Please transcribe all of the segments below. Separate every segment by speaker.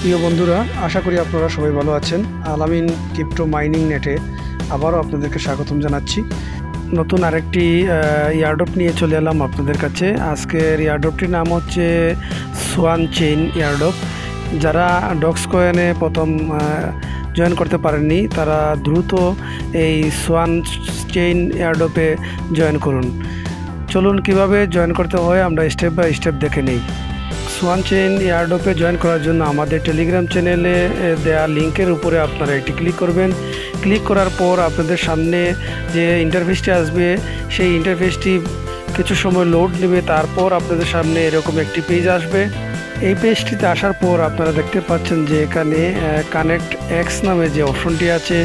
Speaker 1: প্রিয় বন্ধুরা, আশা করি আপনারা সবাই ভালো আছেন। আলামিন ক্রিপ্টো মাইনিং নেটে আবারও আপনাদেরকে স্বাগতম জানাচ্ছি। নতুন আরেকটি ইয়ারডপ নিয়ে চলে এলাম আপনাদের কাছে। আজকের ইয়ারডপটির নাম হচ্ছে সোয়ান চেইন ইয়ারডপ যারা ডক্স কয়েনে প্রথম জয়েন করতে পারেননি, তারা দ্রুত এই সোয়ান চেইন এয়ারডপে জয়েন করুন। চলুন কীভাবে জয়েন করতে হয়, আমরা স্টেপ বাই স্টেপ দেখে নিই। সোয়ান চেইন এয়ারডপে জয়েন করার জন্য আমাদের টেলিগ্রাম চ্যানেলে দেয়া লিঙ্কের উপরে আপনারা এটি ক্লিক করবেন। ক্লিক করার পর আপনাদের সামনে যে ইন্টারফেসটি আসবে, সেই ইন্টারফেসটি কিছু সময় লোড নেবে, তারপর আপনাদের সামনে এরকম একটি পেজ আসবে। এই পেজটিতে আসার পর আপনারা দেখতে পাচ্ছেন যে এখানে কানেক্ট এক্স নামে যে অপশনটি আছে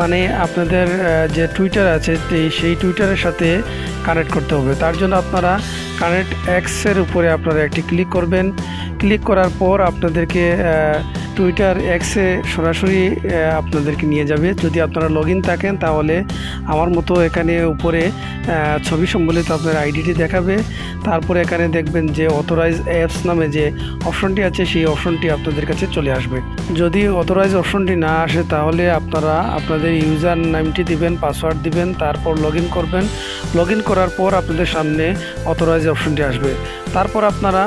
Speaker 1: মানে আপনাদের যে টুইটার আছে সেই টুইটারের সাথে কানেক্ট করতে হবে। তার জন্য আপনারা কানেক্ট অ্যাক্সের উপরে আপনারা একটি ক্লিক করবেন। ক্লিক করার পর আপনাদেরকে টুইটার এক্সে সরাসরি আপনাদেরকে নিয়ে যাবে। যদি আপনারা লগ থাকেন, তাহলে আমার মতো এখানে উপরে ছবি সম্বলিত আপনার আইডিটি দেখাবে। তারপরে এখানে দেখবেন যে অথরাইজ অ্যাপস নামে যে অপশনটি আছে, সেই অপশনটি আপনাদের কাছে চলে আসবে। যদি অথরাইজ অপশনটি না আসে, তাহলে আপনারা আপনাদের ইউজার নামটি দিবেন পাসওয়ার্ড দিবেন, তারপর লগ করবেন। লগ করার পর আপনাদের সামনে অথরাইজ অপশনটি আসবে। তারপর আপনারা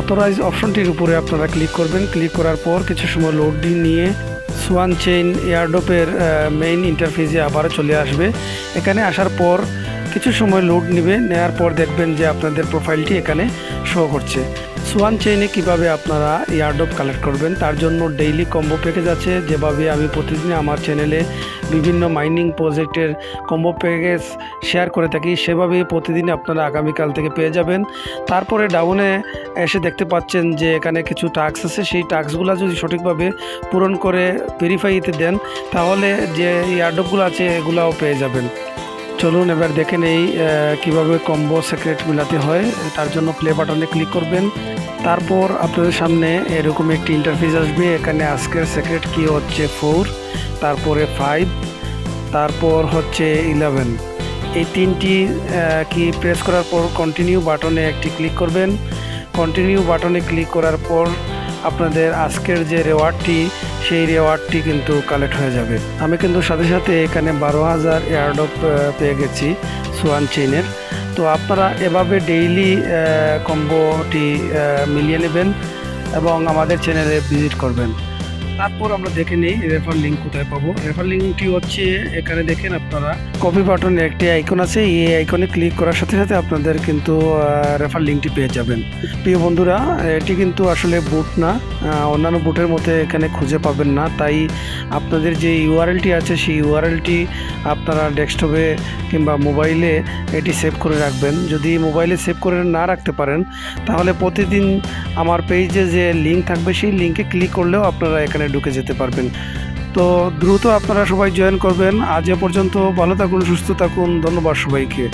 Speaker 1: অথরাইজ অপশনটির উপরে আপনারা ক্লিক করবেন। ক্লিক করার পর কিছু সময় লোডিং নিয়ে সোয়ান চেইন এয়ারডোপের মেইন ইন্টারফেসে আবার চলে আসবে। এখানে আসার পর কিছু সময় লোড নেবে। নেওয়ার পর দেখবেন যে আপনাদের প্রোফাইলটি এখানে শো করছে। সোয়ান চেইনে কীভাবে আপনারা এয়ারডপ কালেক্ট করবেন, তার জন্য ডেইলি কম্বো প্যাকেজ আছে। যেভাবে আমি প্রতিদিন আমার চ্যানেলে বিভিন্ন মাইনিং প্রজেক্টের কম্বো প্যাকেজ শেয়ার করে থাকি সেভাবেই প্রতিদিন আপনারা আগামীকাল থেকে পেয়ে যাবেন। তারপরে ডাউনে এসে দেখতে পাচ্ছেন যে এখানে কিছু টাস্ক আছে। সেই টাস্কগুলো যদি সঠিকভাবে পূরণ করে ভেরিফাইতে দেন, তাহলে যে এয়ারডপগুলো আছে, এগুলাও পেয়ে যাবেন। চলুন এবার দেখে নেই কীভাবে কম্বো সিক্রেট মিলাতে হয়। তার জন্য প্লে বাটনে ক্লিক করবেন। তারপর আপনাদের সামনে এরকম একটি ইন্টারফেস আসবে। এখানে আজকের সিক্রেট কি হচ্ছে ফোর তারপরে ফাইভ তারপর হচ্ছে ইলেভেন এই তিনটি কি প্রেস করার পর কন্টিনিউ বাটনে একটি ক্লিক করবেন। কন্টিনিউ বাটনে ক্লিক করার পর আপনাদের আজকের যে রেওয়ার্ডটি সেই রেওয়ার্ডটি কিন্তু কালেক্ট হয়ে যাবে। আমি কিন্তু সাথে সাথে এখানে বারো হাজার এয়ারডপ পেয়ে গেছি সোয়ান চেইনের তো আপনারা এভাবে ডেইলি কম্বোটি মিলিয়ে নেবেন এবং আমাদের চ্যানেলে ভিজিট করবেন। তারপর আমরা দেখে নিই রেফার লিঙ্ক কোথায় পাবো। রেফার লিঙ্কটি হচ্ছে এখানে দেখেন আপনারা। কপি বাটনে একটি আইকন আছে। এই আইকনে ক্লিক করার সাথে সাথে আপনাদের কিন্তু রেফার লিঙ্কটি পেয়ে যাবেন। প্রিয় বন্ধুরা, এটি কিন্তু আসলে বুট না। অন্যান্য বুটের মধ্যে এখানে খুঁজে পাবেন না। তাই আপনাদের যে ইউআরএলটি আছে, সেই ইউআরএলটি আপনারা ডেস্কটপে কিংবা মোবাইলে এটি সেভ করে রাখবেন। যদি মোবাইলে সেভ করে না রাখতে পারেন, তাহলে প্রতিদিন আমার পেজে যে লিঙ্ক থাকবে, সেই লিঙ্কে ক্লিক করলেও আপনারা এখানে ঢুকে যেতে পারবেন। তো দ্রুত আপনারা সবাই জয়েন করবেন। আজ এ পর্যন্ত ভালো থাকুন, সুস্থ থাকুন। ধন্যবাদ সবাইকে।